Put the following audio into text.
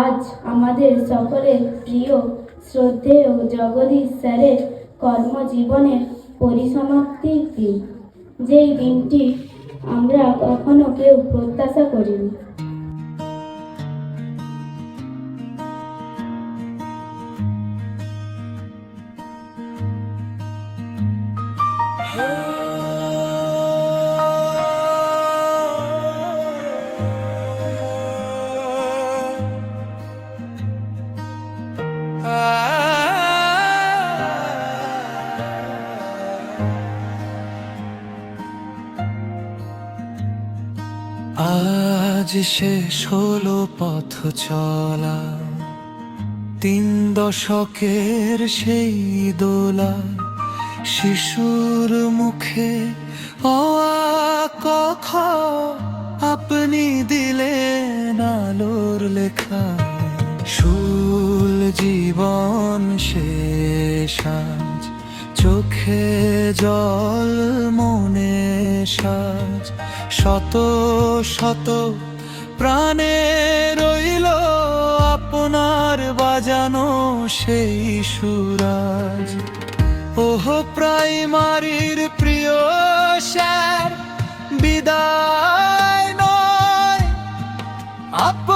আজ আমাদের সকলের প্রিয়, শ্রদ্ধেয় জগদীশ স্যারের কর্মজীবনের পরিসমাপ্তির দিন। যেই দিনটি আমরা কখনো কেউ প্রত্যাশা করিনি। আজ শেষ হলো পথ চলা। তিন দশকের সেই দোলা, শিশুর মুখে ও কখ আপনি দিলেন আলোর লেখা। শুল জীবন শেষ চোখে জল মনে সাজ। শত শত প্রাণে রইল আপনার বাজানো সেই সুরাজ। ওহ প্রাইমারির প্রিয় স্যার, বিদায় নয়। আপ